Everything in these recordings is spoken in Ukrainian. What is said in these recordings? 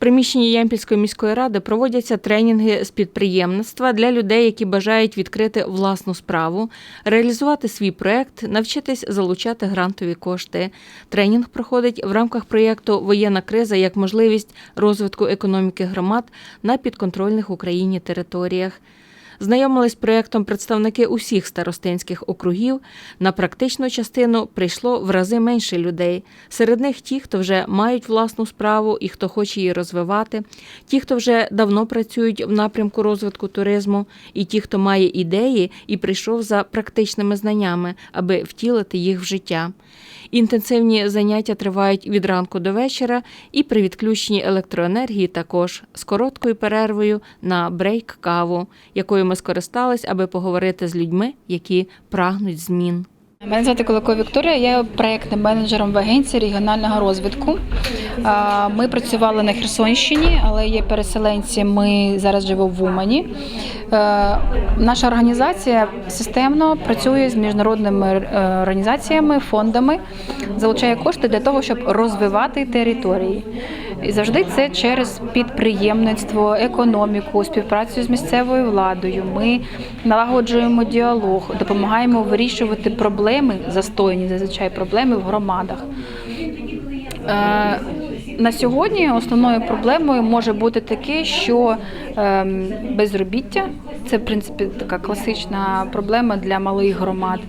приміщенні Ямпільської міської ради проводяться тренінги з підприємництва для людей, які бажають відкрити власну справу, реалізувати свій проект, навчитись залучати грантові кошти. Тренінг проходить в рамках проєкту Воєнна криза як можливість розвитку економіки громад на підконтрольних Україні територіях. Знайомились з проєктом представники усіх старостинських округів. На практичну частину прийшло в рази менше людей. Серед них ті, хто вже мають власну справу і хто хоче її розвивати, ті, хто вже давно працюють в напрямку розвитку туризму, і ті, хто має ідеї і прийшов за практичними знаннями, аби втілити їх в життя. Інтенсивні заняття тривають від ранку до вечора, і при відключенні електроенергії також з короткою перервою на брейк каву, якою ми скористались, аби поговорити з людьми, які прагнуть змін. Мене звати Кулакова Вікторія, я є проєктним менеджером в агенції регіонального розвитку. Ми працювали на Херсонщині, але є переселенці. Ми зараз живемо в Умані. Е, Наша організація системно працює з міжнародними е, організаціями, фондами, залучає кошти для того, щоб розвивати території. І завжди це через підприємництво, економіку, співпрацю з місцевою владою. Ми налагоджуємо діалог, допомагаємо вирішувати проблеми, застойні зазвичай проблеми в громадах. Е, На сьогодні основною проблемою може бути таке, що ем, безробіття це в принципі така класична проблема для малих громад.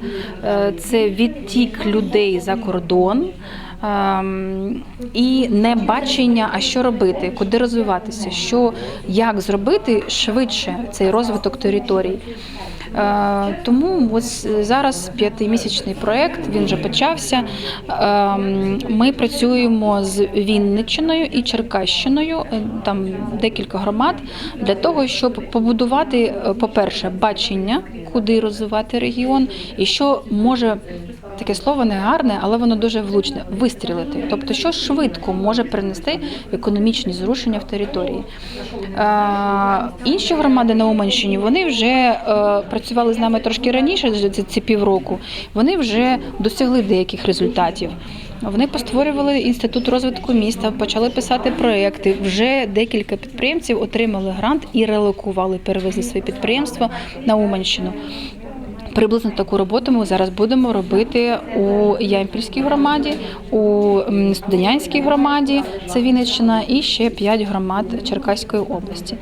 Е, Це відтік людей за кордон. Ем, І небачення, а що робити, куди розвиватися, що як зробити швидше цей розвиток територій. Е, Тому ось зараз п'ятимісячний проект, він вже почався. Ем, Ми працюємо з Вінниччиною і Черкащиною, е, там декілька громад, для того, щоб побудувати, е, по-перше, бачення, куди розвивати регіон, і що може. Таке слово не гарне, але воно дуже влучне вистрілити. Тобто, що швидко може принести економічні зрушення в території. Інші громади на Уманщині вони вже е, працювали з нами трошки раніше, це півроку. Вони вже досягли деяких результатів. Вони постворювали інститут розвитку міста, почали писати проекти. Вже декілька підприємців отримали грант і релокували, перевезли свої підприємства на Уманщину. Приблизно таку роботу ми зараз будемо робити у Ямпільській громаді, у Студенянській громаді, це Вінниччина, і ще п'ять громад Черкаської області.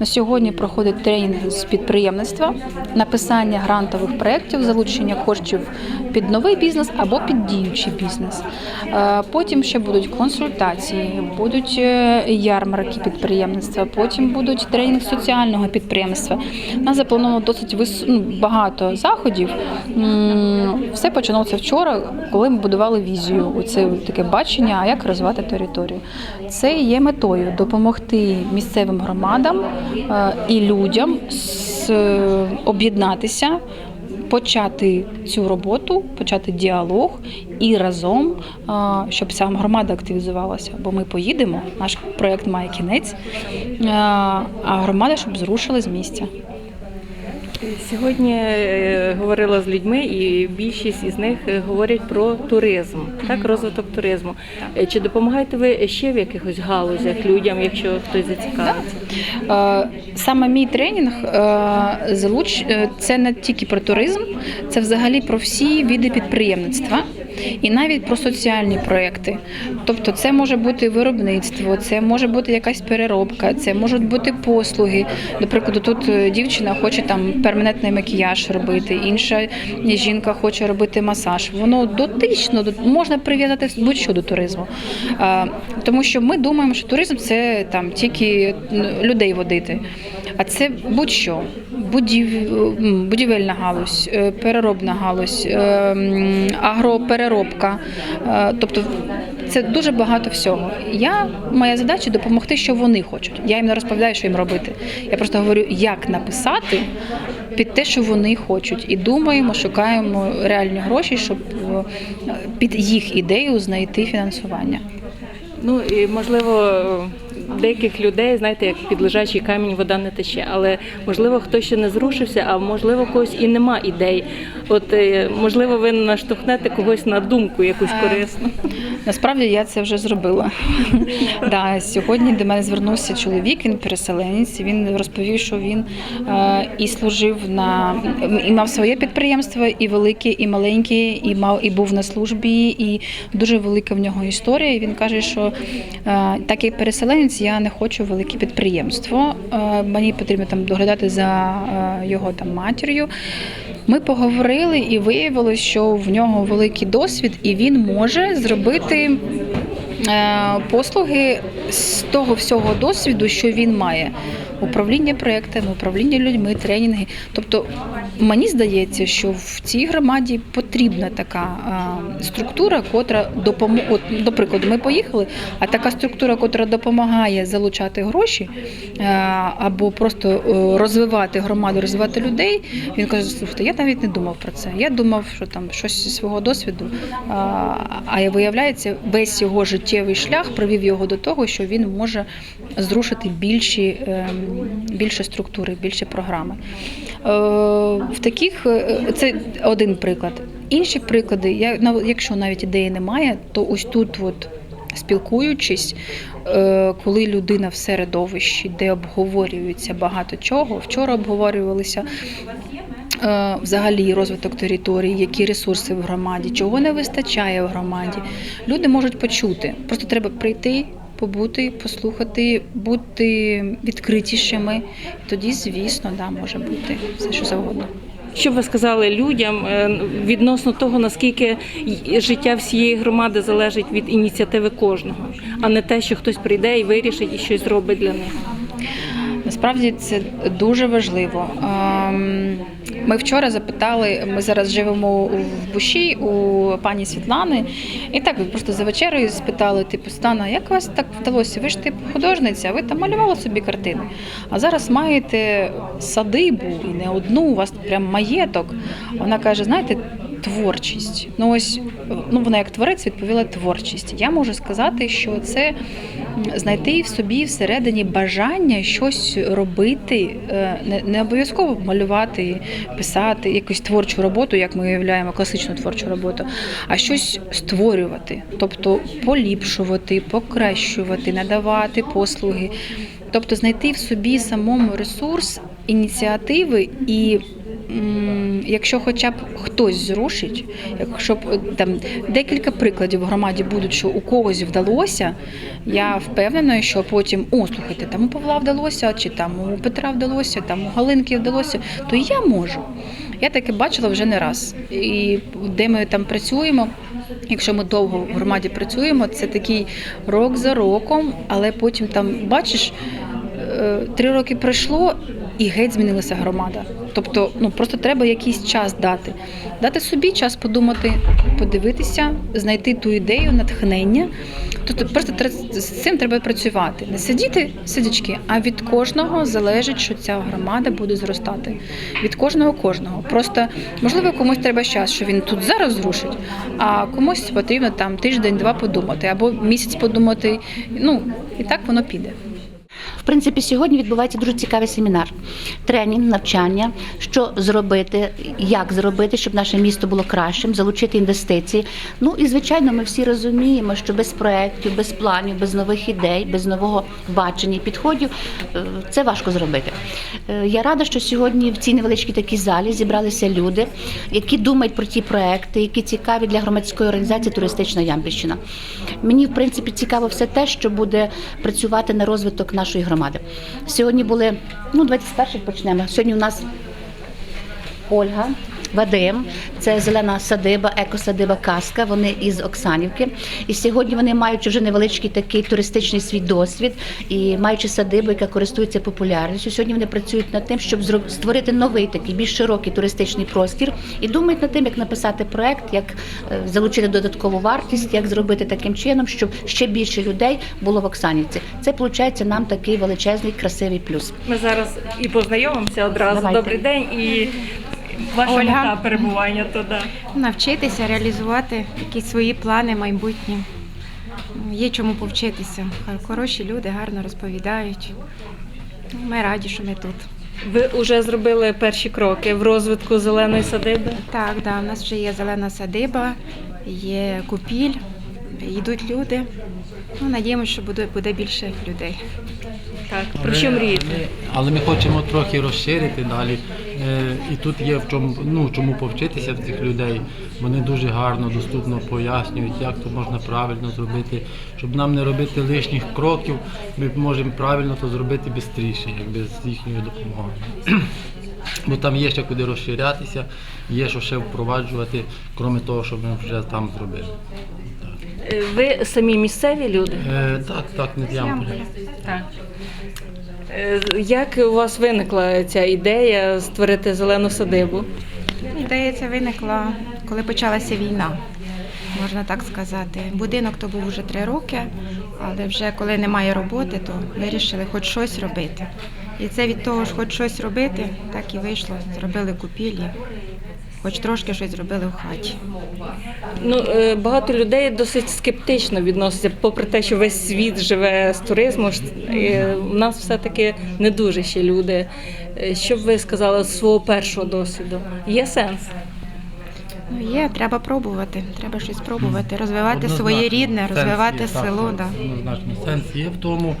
На сьогодні проходить тренінг з підприємництва, написання грантових проєктів, залучення коштів під новий бізнес або під діючий бізнес. Е, Потім ще будуть консультації, будуть е, ярмарки підприємництва, потім будуть тренінг соціального підприємництва. У нас заплановано досить ну, багато заходів. М, Все починалося вчора, коли ми будували візію. Оце таке бачення, а як розвивати територію. Це є метою допомогти місцевим громадам е, і людям е, об'єднатися. Почати цю роботу, почати діалог і разом, щоб сама громада активізувалася. Бо ми поїдемо, наш проєкт має кінець, а, громада щоб зрушила з місця. Сьогодні е, говорила з людьми, і більшість із них е, говорять про туризм, так розвиток туризму. Е, Чи допомагаєте ви ще в якихось галузях людям, якщо хтось зацікавиться? Саме мій тренінг залуч це не тільки про туризм, це взагалі про всі види підприємництва і навіть про соціальні проекти. Тобто, це може бути виробництво, це може бути якась переробка, це можуть бути послуги. До прикладу, тут е, дівчина хоче там перманентний макіяж робити, інша жінка хоче робити масаж. Воно дотично до- можна прив'язати будь-що до туризму. Тому що ми думаємо, що туризм це там тільки людей водити. А це будь-що. Будів... будівельна галузь, е, переробна галузь, е, агропереробка. Е, Тобто це дуже багато всього. Я моя задача допомогти, що вони хочуть. Я їм не розповідаю, що їм робити. Я просто говорю, як написати під те, що вони хочуть, і думаємо, шукаємо реальні гроші, щоб під їх ідею знайти фінансування. Ну і можливо. Деяких людей, знаєте, як під лежачий камінь вода не тече, але можливо хтось ще не зрушився, а можливо, когось і нема ідей. От е, можливо, ви наштовхнете когось на думку якусь Е, корисну. Насправді я це вже зробила. да, сьогодні до мене звернувся чоловік, він переселенець. Він розповів, що він е, і служив на і мав своє підприємство, і велике, і маленьке, і мав і був на службі, і дуже велика в нього історія. І він каже, що е, так як переселенець, я не хочу велике підприємство. Е, мені потрібно там доглядати за е, його там матір'ю. Ми поговорили і виявилось, що в нього великий досвід, і він може зробити е, послуги з того всього досвіду, що він має. Управління проектами, управління людьми, тренінги. Тобто мені здається, що в цій громаді потрібна така структура, котра допоможе. От, до прикладу, ми поїхали, а така структура, котра допомагає залучати гроші або просто е, розвивати громаду, розвивати людей. Він каже: слухайте, я навіть не думав про це. Я думав, що там щось зі свого досвіду. А, а виявляється, весь його життєвий шлях привів його до того, що він може зрушити більші, ем, більше структури, більше програми. Е, В таких е, це один приклад. Інші приклади, я якщо навіть ідеї немає, то ось тут, от спілкуючись, е, коли людина в середовищі, де обговорюється багато чого, вчора обговорювалися. Взагалі розвиток території, які ресурси в громаді, чого не вистачає в громаді. Люди можуть почути. Просто треба прийти, побути, послухати, бути відкритішими. Тоді, звісно, да, може бути все, що завгодно. Що ви сказали людям е, відносно того, наскільки життя всієї громади залежить від ініціативи кожного, а не те, що хтось прийде і вирішить і щось зробить для них? Насправді це дуже важливо. Ем, Ми вчора запитали, ми зараз живемо в Буші у пані Світлани, і так просто за вечерею спитали, типу, Стана, як вас так вдалося? Ви ж типу художниця, ви там малювали собі картини. А зараз маєте садибу і не одну, у вас прям маєток. Вона каже: знаєте, творчість. Ну ось ну вона як творець відповіла творчість. Я можу сказати, що це знайти в собі всередині бажання щось робити, е, не, обов'язково малювати, писати якусь творчу роботу, як ми уявляємо, класичну творчу роботу, а щось створювати, тобто поліпшувати, покращувати, надавати послуги. Тобто знайти в собі самому ресурс ініціативи і якщо хоча б хтось зрушить, якщо б е, там декілька прикладів в громаді будуть, що у когось вдалося, я впевнена, що потім, о, слухайте, там у Павла вдалося, чи там у Петра вдалося, там у Галинки вдалося, то я можу. Я таке бачила вже не раз. І де ми там працюємо, якщо ми довго в громаді працюємо, це такий рок за роком, але потім там бачиш. е, Три роки пройшло і геть змінилася громада. Тобто, ну просто треба якийсь час дати. Дати собі час подумати, подивитися, знайти ту ідею, натхнення. Тобто просто з цим треба працювати. Не сидіти сидячки, а від кожного залежить, що ця громада буде зростати. Від кожного кожного. Просто можливо комусь треба час, що він тут зараз зрушить, а комусь потрібно там тиждень-два подумати або місяць подумати. Ну і так воно піде. Принципі, сьогодні відбувається дуже цікавий семінар, тренінг, навчання, що зробити, як зробити, щоб наше місто було кращим, залучити інвестиції. Ну і звичайно, ми всі розуміємо, що без проєктів, без планів, без нових ідей, без нового бачення і підходів е, це важко зробити. Е, Я рада, що сьогодні в цій невеличкій такій залі зібралися люди, які думають про ті проекти, які цікаві для громадської організації Туристична Ямбільщина. Мені, в принципі, цікаво все те, що буде працювати на розвиток нашої громади. Сьогодні були, ну, 21-й почнемо. Сьогодні у нас Ольга. Вадим, це зелена садиба, екосадиба Казка. Вони із Оксанівки. І сьогодні вони маючи вже невеличкий такий туристичний свій досвід і маючи садибу, яка користується популярністю. Сьогодні вони працюють над тим, щоб створити новий такий більш широкий туристичний простір і думають над тим, як написати проект, як е, залучити додаткову вартість, як зробити таким чином, щоб ще більше людей було в Оксанівці. Це виходить нам такий величезний красивий плюс. Ми зараз і познайомимося одразу. Давайте. Добрий день і ваша Ольга. мета перебування туди. навчитися реалізувати якісь свої плани майбутні. Є чому повчитися. Хороші люди гарно розповідають. Ми раді, що ми тут. Ви вже зробили перші кроки в розвитку зеленої садиби. Так, да, у нас вже є зелена садиба, є купіль, йдуть люди. Ну, надіємося, що буде, буде більше людей. Так, про що мрієте? Але, але ми хочемо трохи розширити далі. Е, і тут є в чому, ну, чому повчитися в цих людей. Вони дуже гарно, доступно пояснюють, як то можна правильно зробити. Щоб нам не робити лишніх кроків, ми можемо правильно то зробити швидше, якби з їхньою допомогою. Бо там є ще куди розширятися, є що ще впроваджувати, крім того, що ми вже там зробили. Е, Ви самі місцеві люди? Е, так, так, не Так. Е, Як у вас виникла ця ідея створити зелену садибу? Ідея ця виникла, коли почалася війна, можна так сказати. Будинок то був вже три роки, але вже коли немає роботи, то вирішили хоч щось робити. І це від того, що хоч щось робити, так і вийшло. Зробили купілі, хоч трошки щось зробили в хаті. Ну, е, багато людей досить скептично відносяться, попри те, що весь світ живе з туризму. е, У нас все-таки не дуже ще люди. Е, Що б ви сказали з свого першого досвіду? Є сенс? Ну, є, треба пробувати, треба щось пробувати, розвивати Однозначно. своє рідне, Сенс розвивати є, так, село. так, Да. Однозначно, сенс є в тому,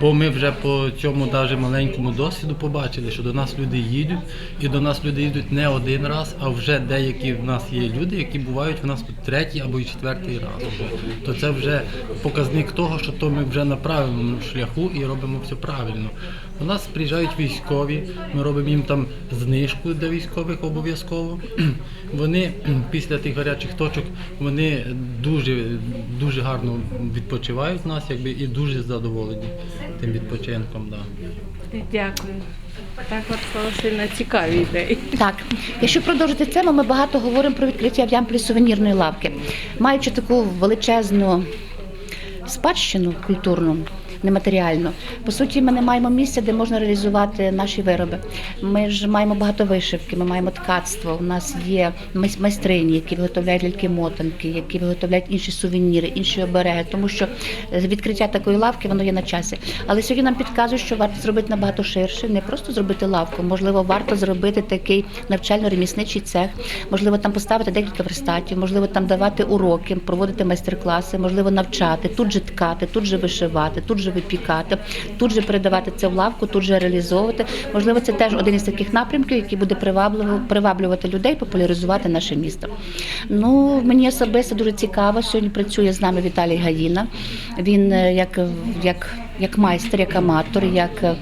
бо ми вже по цьому даже маленькому досвіду побачили, що до нас люди їдуть, і до нас люди їдуть не один раз, а вже деякі в нас є люди, які бувають в нас тут третій або й четвертий раз. Вже. То це вже показник того, що то ми вже на правильному шляху і робимо все правильно. До нас приїжджають військові, ми робимо їм там знижку для військових обов'язково. Вони після тих гарячих точок вони дуже дуже гарно відпочивають в нас, якби і дуже задоволені тим відпочинком. Да. Дякую. Так, от сильно цікаві ідеї. Так, якщо продовжити тему, ми багато говоримо про відкриття в Ямполі сувенірної лавки. Маючи таку величезну спадщину культурну, нематеріальну, по суті, ми не маємо місця, де можна реалізувати наші вироби. Ми ж маємо багато вишивки, ми маємо ткацтво. У нас є майс- майстрині, які виготовляють ляльки-мотанки, які виготовляють інші сувеніри, інші обереги, тому що е, відкриття такої лавки воно є на часі. Але сьогодні нам підказують, що варто зробити набагато ширше, не просто зробити лавку. Можливо, варто зробити такий навчально-ремісничий цех, можливо, там поставити декілька верстатів, можливо, там давати уроки, проводити майстер-класи, можливо, навчати, тут же ткати, тут же вишивати, тут же випікати, тут же передавати це в лавку, тут же реалізовувати. Можливо, це теж один із таких напрямків, який буде приваблювати людей, популяризувати наше місто. Ну, мені особисто дуже цікаво. Сьогодні працює з нами Віталій Гаїна. Він е, як, як, як майстер, як аматор, як е,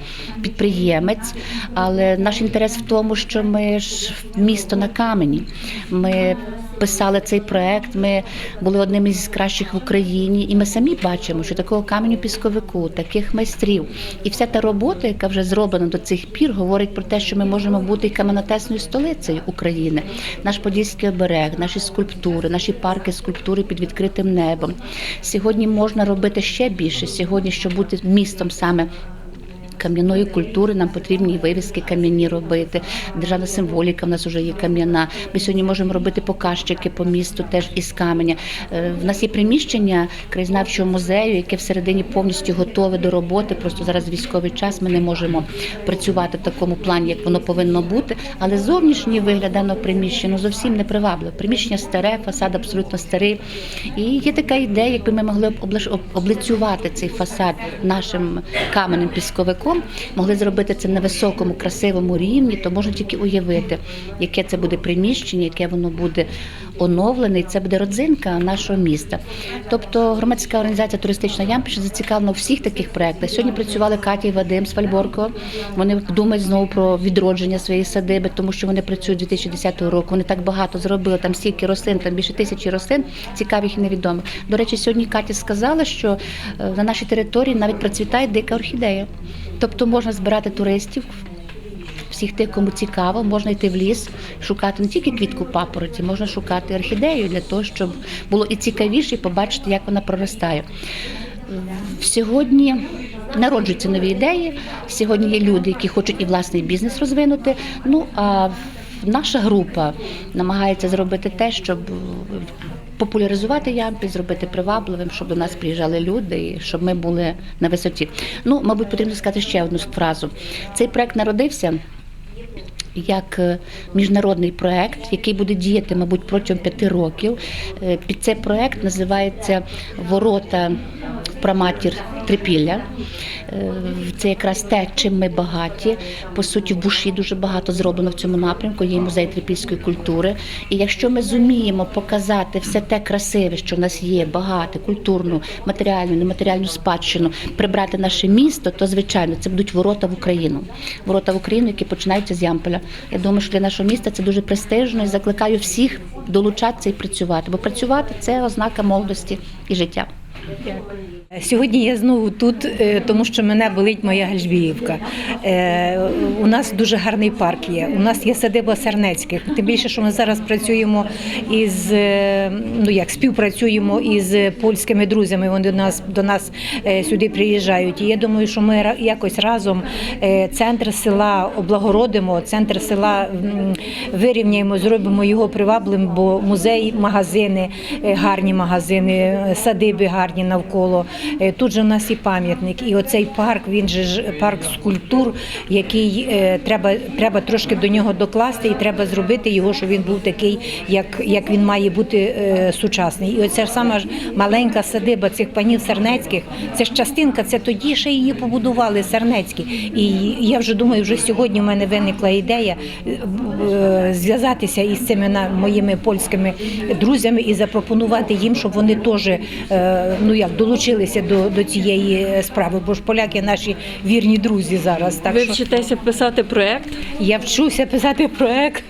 підприємець. Але наш інтерес в тому, що ми ж місто на камені. Ми писали цей проект. Ми були одним із кращих в Україні, і ми самі бачимо, що такого каменю пісковику, таких майстрів, і вся та робота, яка вже зроблена до цих пір, говорить про те, що ми можемо бути каменотесною столицею України. Наш подільський оберег, наші скульптури, наші парки скульптури під відкритим небом. Сьогодні можна робити ще більше. Сьогодні, щоб бути містом саме кам'яної культури нам потрібні вивіски кам'яні робити. Державна символіка в нас вже є кам'яна. Ми сьогодні можемо робити показчики по місту теж із каменя. Е, В нас є приміщення краєзнавчого музею, яке всередині повністю готове до роботи. Просто зараз військовий час ми не можемо працювати в такому плані, як воно повинно бути. Але зовнішній вигляд даного приміщення ну, зовсім не привабливий. Приміщення старе, фасад абсолютно старий. І є така ідея, якби ми могли облицювати цей фасад нашим каменним пісковиком, могли зробити це на високому, красивому рівні, то можна тільки уявити, яке це буде приміщення, яке воно буде оновлене, і це буде родзинка нашого міста. Тобто громадська організація туристична Ямпіш зацікавлена у всіх таких проєктах. Сьогодні працювали Катя і Вадим з Фальборко. Вони думають знову про відродження своєї садиби, тому що вони працюють з 2010 року. Вони так багато зробили, там стільки рослин, там більше тисячі рослин, цікавих і невідомих. До речі, сьогодні Катя сказала, що е, на нашій території навіть процвітає дика орхідея. Тобто можна збирати туристів. Всіх тих, кому цікаво, можна йти в ліс, шукати не тільки квітку папороті, можна шукати орхідею для того, щоб було і цікавіше, і побачити, як вона проростає. Сьогодні народжуються нові ідеї. Сьогодні є люди, які хочуть і власний бізнес розвинути. Ну а наша група намагається зробити те, щоб популяризувати ямпіль, зробити привабливим, щоб до нас приїжджали люди, і щоб ми були на висоті. Ну, мабуть, потрібно сказати ще одну фразу. Цей проект народився як е, міжнародний проект, який буде діяти, мабуть, протягом п'яти років. Е, Під цей проект називається Ворота праматір Трипілля. Е, Це якраз те, чим ми багаті. По суті, в Буші дуже багато зроблено в цьому напрямку. Є музей трипільської культури. І якщо ми зуміємо показати все те красиве, що в нас є, багате, культурну, матеріальну, нематеріальну спадщину, прибрати наше місто, то звичайно це будуть ворота в Україну. Ворота в Україну, які починаються з Ямполя. Я думаю, що для нашого міста це дуже престижно і закликаю всіх долучатися і працювати, бо працювати це ознака молодості і життя. Сьогодні я знову тут, е, тому що мене болить моя Гальжбіївка. Е, У нас дуже гарний парк є. У нас є садиба Сернецьких. Тим більше, що ми зараз працюємо із е, ну як співпрацюємо із польськими друзями. Вони до нас до нас сюди приїжджають. І я думаю, що ми якось разом центр села облагородимо, центр села вирівняємо, зробимо його приваблим, бо музей, магазини, гарні магазини, садиби гарні навколо. Е, Тут же у нас і пам'ятник, і оцей парк, він же ж парк скульптур, який е, треба, треба трошки до нього докласти, і треба зробити його, щоб він був такий, як, як він має бути е, сучасний. І оця ж сама ж маленька садиба цих панів Сернецьких, це ж частинка, це тоді ще її побудували Сернецькі. І я вже думаю, вже сьогодні в мене виникла ідея зв'язатися із цими моїми польськими друзями і запропонувати їм, щоб вони теж ну як долучилися до, до цієї справи. Бо ж поляки наші вірні друзі зараз. Так Ви що вчитеся писати проект. я вчуся писати проект.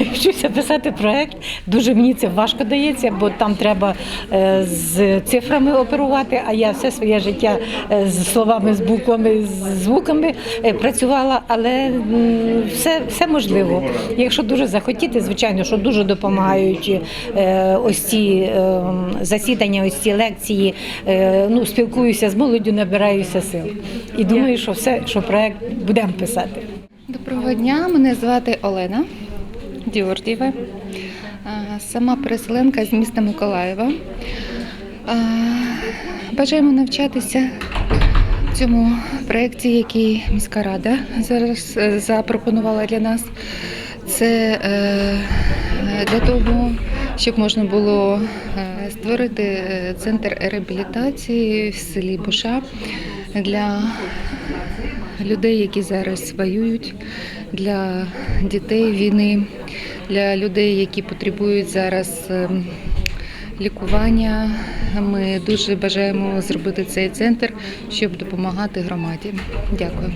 Вчуся писати проект. Дуже мені це важко дається, бо там треба е, з цифрами оперувати. А я все своє життя е, з словами, з буквами, з звуками е, працювала, але все, все можливо. Якщо дуже захотіти, звичайно, що дуже допомагають е, ось ці е, засідання, ось ці лекції. Е, ну, спілкуюся з молоддю, набираюся сил. І думаю, що все, що проект будемо писати. Доброго дня, мене звати Олена Діордієва, А, сама переселенка з міста Миколаєва. Бажаємо навчатися в цьому проєкті, який міська рада зараз е, запропонувала для нас. Це е, для того, щоб можна було е, створити е, центр реабілітації в селі Буша для людей, які зараз воюють, для дітей війни, для людей, які потребують зараз ем, лікування. Ми дуже бажаємо зробити цей центр, щоб допомагати громаді. Дякую.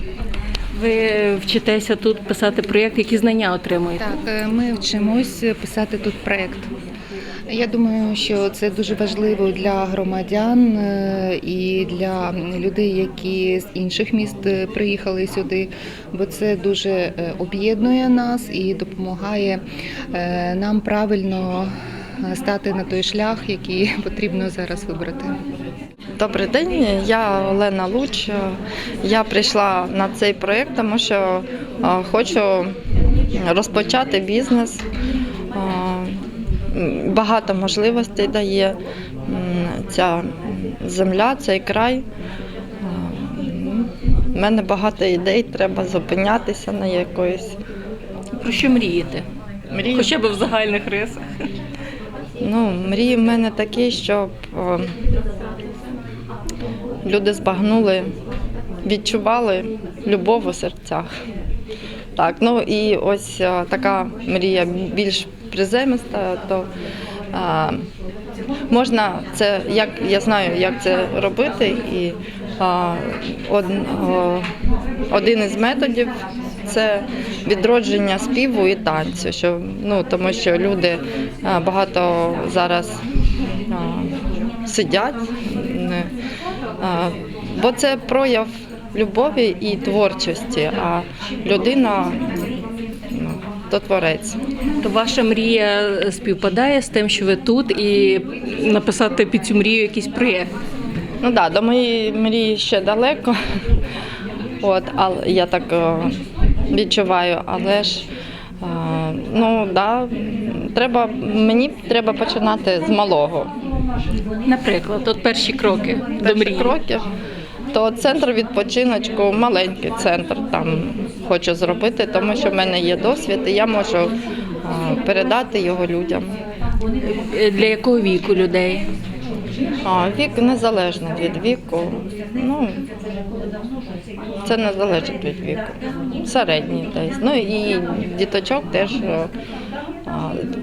Ви вчитеся тут писати проєкт, які знання отримуєте. Так, е, ми вчимось писати тут проект. Я думаю, що це дуже важливо для громадян е, і для людей, які з інших міст е, приїхали сюди, бо це дуже об'єднує нас і допомагає нам правильно стати на той шлях, який потрібно зараз вибрати. Добрий день, я Олена Луч. Я прийшла на цей проєкт, тому що хочу розпочати бізнес. Багато можливостей дає ця земля, цей край. У мене багато ідей, треба зупинятися на якоїсь Про що мрієте? мрії. Хоча б в загальних рисах. Ну, мрії в мене такі, щоб е, люди збагнули, відчували любов у серцях. Так, ну і ось е, така мрія більш приземиста, то е, можна це, як я знаю, як це робити, і е, од, о, один із методів це відродження співу і танцю. Що, ну, тому що люди а, багато зараз а, сидять, а, бо це прояв любові і творчості, а людина ну, то творець. То ваша мрія співпадає з тим, що ви тут, і написати під цю мрію якийсь проєкт. Ну так, да, до моєї мрії ще далеко. От, але я так е, відчуваю, але ж е, ну да, треба, мені треба починати з малого. Наприклад, от перші кроки до мрії. кроки. То центр відпочиночку, маленький центр, там хочу зробити, тому що в мене є досвід, і я можу передати його людям. Е, Для якого віку людей? А, вік незалежно від віку. Ну, це не залежить від віку. Середній десь. Ну і діточок теж.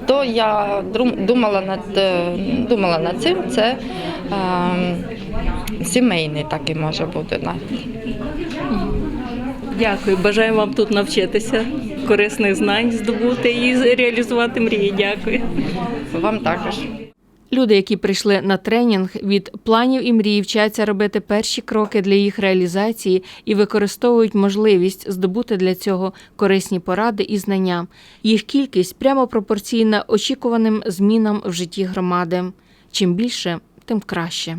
То я думала над, е, думала над цим, це е, сімейний такий може бути навіть. Дякую. Бажаю вам тут навчитися, корисних знань здобути і реалізувати мрії. Дякую. Вам також. Люди, які прийшли на тренінг, від планів і мрій вчаться робити перші кроки для їх реалізації і використовують можливість здобути для цього корисні поради і знання. Їх кількість прямо пропорційна очікуваним змінам в житті громади. Чим більше, тим краще.